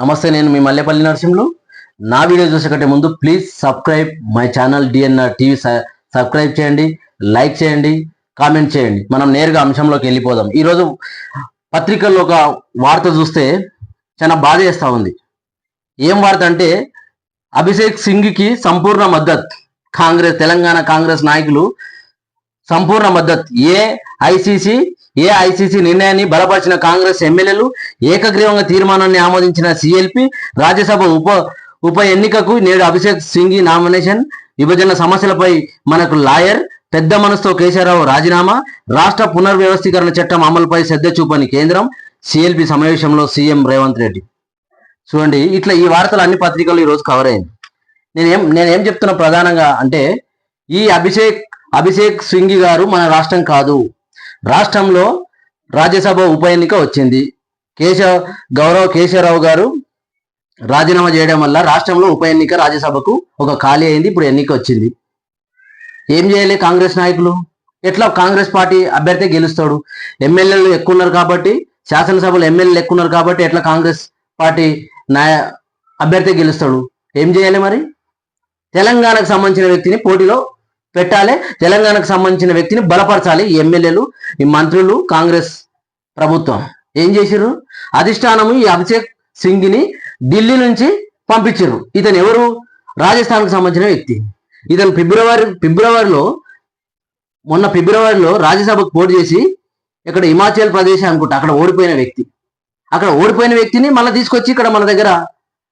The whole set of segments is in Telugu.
నమస్తే నేను మీ మల్లెపల్లి నరసింహులు. నా వీడియో చూసేకంటే ముందు please subscribe my channel DNR TV. Subscribe చేయండి లైక్ చేయండి కామెంట్ చేయండి. మనం నేరుగా అంశంలోకి వెళ్ళిపోదాం. ఈరోజు పత్రికల్లో ఒక వార్త చూస్తే చాలా బాధ చేస్తూ ఉంది. ఏం వార్త అంటే అభిషేక్ సింగ్కి సంపూర్ణ మద్దతు. కాంగ్రెస్ తెలంగాణ కాంగ్రెస్ నాయకులు సంపూర్ణ మద్దతు. ఏ ఐసీసీ ఏ ఐసీసీ నిర్ణయాన్ని బలపరిచిన కాంగ్రెస్ ఎమ్మెల్యేలు ఏకగ్రీవంగా తీర్మానాన్ని ఆమోదించిన సిఎల్పి రాజ్యసభ ఉప ఉప ఎన్నికకు నేడు అభిషేక్ సింఘి నామినేషన్ విభజన సమస్యలపై మనకు లాయర్ పెద్ద మనసుతో కేశవరావు రాజీనామా రాష్ట్ర పునర్వ్యవస్థీకరణ చట్టం అమలుపై శ్రద్ధ చూపని కేంద్రం సిఎల్పి సమావేశంలో సీఎం రేవంత్ రెడ్డి. చూడండి ఇట్లా ఈ వార్తలు అన్ని పత్రికలు ఈరోజు కవర్ అయింది. నేనేం నేనేం చెప్తున్నా ప్రధానంగా అంటే ఈ అభిషేక్ అభిషేక్ సింఘి గారు మన రాష్ట్రం కాదు. రాష్ట్రంలో రాజ్యసభ ఉప ఎన్నిక వచ్చింది. కేశవ్ గౌరవ్ కేశవరావు గారు రాజీనామా చేయడం వల్ల రాష్ట్రంలో ఉప ఎన్నిక రాజ్యసభకు ఒక ఖాళీ అయింది. ఇప్పుడు ఎన్నిక వచ్చింది. ఏం చేయాలి కాంగ్రెస్ నాయకులు? ఎట్లా కాంగ్రెస్ పార్టీ అభ్యర్థి గెలుస్తాడు? ఎమ్మెల్యేలు ఎక్కువ ఉన్నారు కాబట్టి శాసనసభలో ఎమ్మెల్యేలు ఎక్కువ ఉన్నారు కాబట్టి ఎట్లా కాంగ్రెస్ పార్టీ నాయ అభ్యర్థి గెలుస్తాడు? ఏం చేయాలి మరి? తెలంగాణకు సంబంధించిన వ్యక్తిని పోటీలో పెట్టాలి. తెలంగాణకు సంబంధించిన వ్యక్తిని బలపరచాలి. ఎమ్మెల్యేలు ఈ మంత్రులు కాంగ్రెస్ ప్రభుత్వం. ఏం చేసిర్రు? అధిష్టానము ఈ అభిషేక్ సింగ్ని ఢిల్లీ నుంచి పంపించారు ఇతను ఎవరు? రాజస్థాన్కు సంబంధించిన వ్యక్తి. ఇతను ఫిబ్రవరి ఫిబ్రవరిలో మొన్న ఫిబ్రవరిలో రాజ్యసభకు పోటీ చేసి ఇక్కడ హిమాచల్ ప్రదేశ్ అనుకుంటా అక్కడ ఓడిపోయిన వ్యక్తి. అక్కడ ఓడిపోయిన వ్యక్తిని మళ్ళీ తీసుకొచ్చి ఇక్కడ మన దగ్గర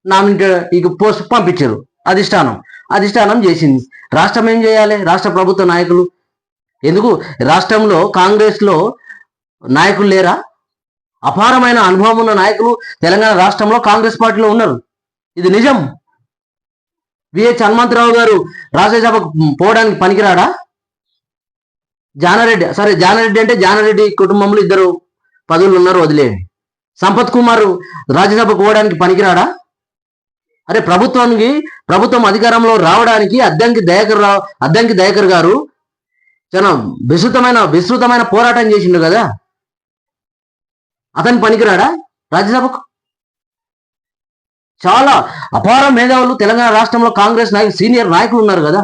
నామినేట్ ఇక పోస్ట్ పంపించారు అధిష్టానం. అధిష్టానం చేసింది. రాష్ట్రం ఏం చేయాలి? రాష్ట్ర ప్రభుత్వ నాయకులు. ఎందుకు? రాష్ట్రంలో కాంగ్రెస్లో నాయకులు లేరా? అపారమైన అనుభవం ఉన్న నాయకులు తెలంగాణ రాష్ట్రంలో కాంగ్రెస్ పార్టీలో ఉన్నారు. ఇది నిజం. విహెచ్ హనుమంతరావు గారు రాజ్యసభకు పోవడానికి పనికిరాడా? జానారెడ్డి సరే జానారెడ్డి అంటే జానారెడ్డి కుటుంబంలో ఇద్దరు పదవులు ఉన్నారు వదిలేయండి. సంపత్ కుమార్ రాజ్యసభకు పోవడానికి పనికిరాడా? అరే ప్రభుత్వానికి ప్రభుత్వం అధికారంలో రావడానికి అద్దంకి దయాకర్ రావు అద్దంకి దయాకర్ గారు చాలా విస్తృతమైన విస్తృతమైన పోరాటం చేసిండు కదా? అతని పనికిరాడా రాజ్యసభకు? చాలా అపార మేధావులు తెలంగాణ రాష్ట్రంలో కాంగ్రెస్ నాయకులు సీనియర్ నాయకులు ఉన్నారు కదా?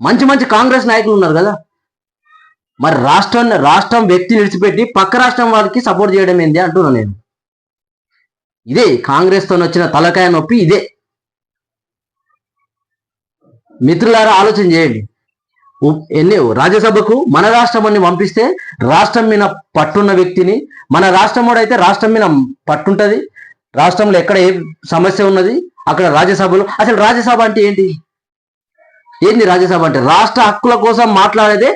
మంచి మంచి కాంగ్రెస్ నాయకులు ఉన్నారు కదా? మరి రాష్ట్రం రాష్ట్రం వ్యక్తి విడిచిపెట్టి పక్క రాష్ట్రం వారికి సపోర్ట్ చేయడం ఏంది అంటున్నాను నేను. ఇదే కాంగ్రెస్తో వచ్చిన తలకాయ నొప్పి ఇదే. మిత్రులారా ఆలోచన చేయండి. ఎన్ని రాజ్యసభకు మన రాష్ట్రాన్ని పంపిస్తే రాష్ట్రం మీద పట్టున్న వ్యక్తిని మన రాష్ట్రం అయితే రాష్ట్రం మీద పట్టుంటది. రాష్ట్రంలో ఎక్కడ ఏ సమస్య ఉన్నది అక్కడ రాజ్యసభలో అసలు రాజ్యసభ అంటే ఏంటి? ఏంది రాజ్యసభ అంటే? రాష్ట్ర హక్కుల కోసం మాట్లాడేదే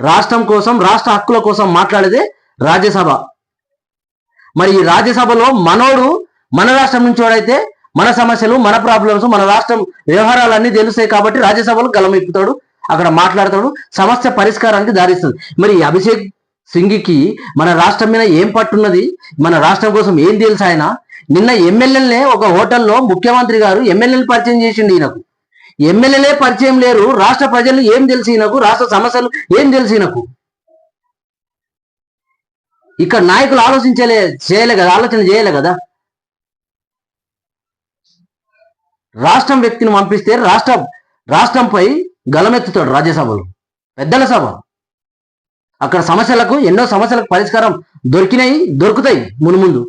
రాష్ట్రం కోసం రాష్ట్ర హక్కుల కోసం మాట్లాడేదే రాజ్యసభ. మరి ఈ రాజ్యసభలో మనోడు మన రాష్ట్రం నుంచి వాడైతే మన సమస్యలు మన ప్రాబ్లమ్స్ మన రాష్ట్రం వ్యవహారాలన్నీ తెలుస్తాయి కాబట్టి రాజ్యసభలో గలమెక్కుతాడు అక్కడ మాట్లాడతాడు సమస్య పరిష్కారానికి దారిస్తుంది. మరి అభిషేక్ సింగ్కి మన రాష్ట్రం మీద ఏం పట్టున్నది? మన రాష్ట్రం కోసం ఏం తెలుసు ఆయన? నిన్న ఎమ్మెల్యేలనే ఒక హోటల్లో ముఖ్యమంత్రి గారు ఎమ్మెల్యేలు పరిచయం చేసిండు ఈయనకు. ఎమ్మెల్యేలే పరిచయం లేరు రాష్ట్ర ప్రజలు ఏం తెలిసినకు రాష్ట్ర సమస్యలు ఏం తెలిసినకు ఇక్కడ నాయకులు ఆలోచించలే చేయలే కదా ఆలోచన చేయలే కదా. రాష్ట్రం వ్యక్తిని పంపిస్తే రాష్ట్ర రాష్ట్రంపై గలమెత్తుతాడు రాజ్యసభలో పెద్దల సభ. అక్కడ సమస్యలకు ఎన్నో సమస్యలకు పరిష్కారం దొరికినాయి దొరుకుతాయి మునుముందు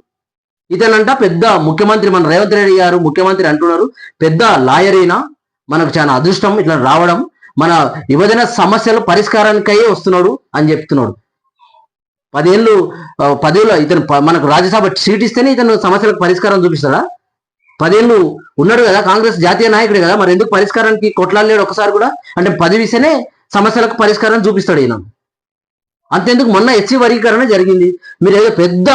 ఇతనంట పెద్ద ముఖ్యమంత్రి మన రేవంత్ రెడ్డి గారు ముఖ్యమంత్రి అంటున్నారు. పెద్ద లాయర్ అయినా మనకు చాలా అదృష్టం ఇట్లా రావడం మన యువజన సమస్యలు పరిష్కారానికై వస్తున్నాడు అని చెప్తున్నాడు. పదేళ్ళు పదేళ్ళు ఇతను మనకు రాజ్యసభ సీట్ ఇస్తేనే ఇతను సమస్యలకు పరిష్కారం చూపిస్తాడా? పదేళ్ళు ఉన్నాడు కదా కాంగ్రెస్ జాతీయ నాయకుడు కదా మరి ఎందుకు పరిష్కారానికి కొట్లాడలేడు ఒకసారి కూడా? అంటే పదవి ఇస్తేనే సమస్యలకు పరిష్కారం చూపిస్తాడు ఈయన. అంతేందుకు మొన్న ఎస్సీ వర్గీకరణ జరిగింది. మీరు ఏదో పెద్ద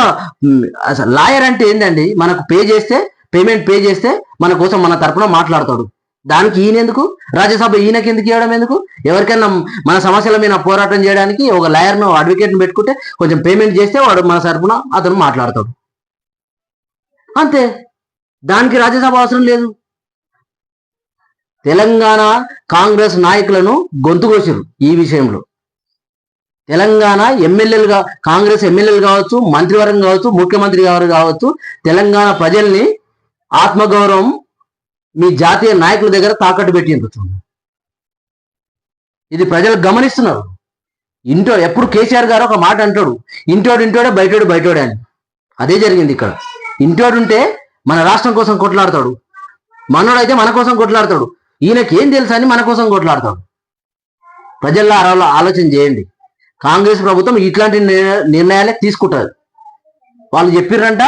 అసలు లాయర్ అంటే ఏంటండి మనకు పే చేస్తే పేమెంట్ పే చేస్తే మన కోసం మన తరపున మాట్లాడతాడు. దానికి ఈయన ఎందుకు? రాజ్యసభ ఈయనకి ఎందుకు ఇవ్వడం ఎందుకు? ఎవరికైనా మన సమస్యల మీద పోరాటం చేయడానికి ఒక లాయర్ను అడ్వకేట్ను పెట్టుకుంటే కొంచెం పేమెంట్ చేస్తే వాడు మన తరపున అతను మాట్లాడతాడు. అంతే. దానికి రాజ్యసభ అవసరం లేదు. తెలంగాణ కాంగ్రెస్ నాయకులను గొంతుకొచ్చారు ఈ విషయంలో. తెలంగాణ ఎమ్మెల్యేలుగా కాంగ్రెస్ ఎమ్మెల్యేలు కావచ్చు మంత్రివర్గం కావచ్చు ముఖ్యమంత్రి గారు కావచ్చు తెలంగాణ ప్రజల్ని ఆత్మగౌరవం మీ జాతీయ నాయకుల దగ్గర తాకట్టు పెట్టిండ్రు చూడండి ఇది ప్రజలు గమనిస్తున్నారు. ఇంటో ఎప్పుడు కేసీఆర్ గారు ఒక మాట అంటాడు ఇంటోడు ఇంటోడే బయటోడు బయటోడే అని. అదే జరిగింది ఇక్కడ. ఇంటోడు ఉంటే మన రాష్ట్రం కోసం కొట్లాడతాడు. మనోడైతే మన కోసం కొట్లాడతాడు. ఈయనకి ఏం తెలుసా అని మన కోసం కొట్లాడతాడు. ప్రజల్లో ఆలోచన చేయండి. కాంగ్రెస్ ప్రభుత్వం ఇట్లాంటి నిర్ణయాలే తీసుకుంటారు వాళ్ళు చెప్పిర్రంట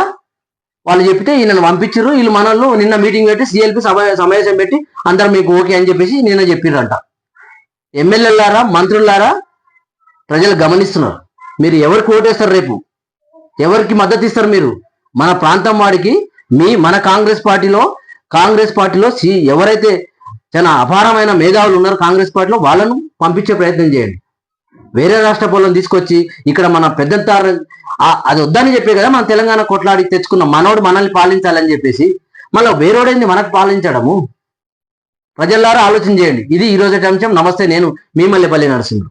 వాళ్ళు చెప్తే ఈయనను పంపించారు వీళ్ళు మనల్ని నిన్న మీటింగ్ పెట్టి సిఎల్పి సమావేశం పెట్టి అందరు మీకు ఓకే అని చెప్పేసి నిన్న చెప్పిర్రంట. ఎమ్మెల్యేలారా మంత్రులారా ప్రజలు గమనిస్తున్నారు. మీరు ఎవరికి ఓటేస్తారు రేపు? ఎవరికి మద్దతు ఇస్తారు మీరు? మన ప్రాంతం వాడికి మీ మన కాంగ్రెస్ పార్టీలో కాంగ్రెస్ పార్టీలో సి- ఎవరైతే చాలా అపారమైన మేధావులు ఉన్నారు కాంగ్రెస్ పార్టీలో వాళ్ళను పంపించే ప్రయత్నం చేయండి. వేరే రాష్ట్ర పొలం తీసుకొచ్చి ఇక్కడ మన పెద్ద అది వద్దని చెప్పే కదా మన తెలంగాణ కొట్లాడి తెచ్చుకున్న మనోడు మనల్ని పాలించాలని చెప్పేసి మళ్ళీ వేరేోడైంది మనకు పాలించడము? ప్రజల్లారా ఆలోచన చేయండి. ఇది ఈ రోజు అంశం నమస్తే నేను మీ మల్లెపల్లి నరసింహుడు.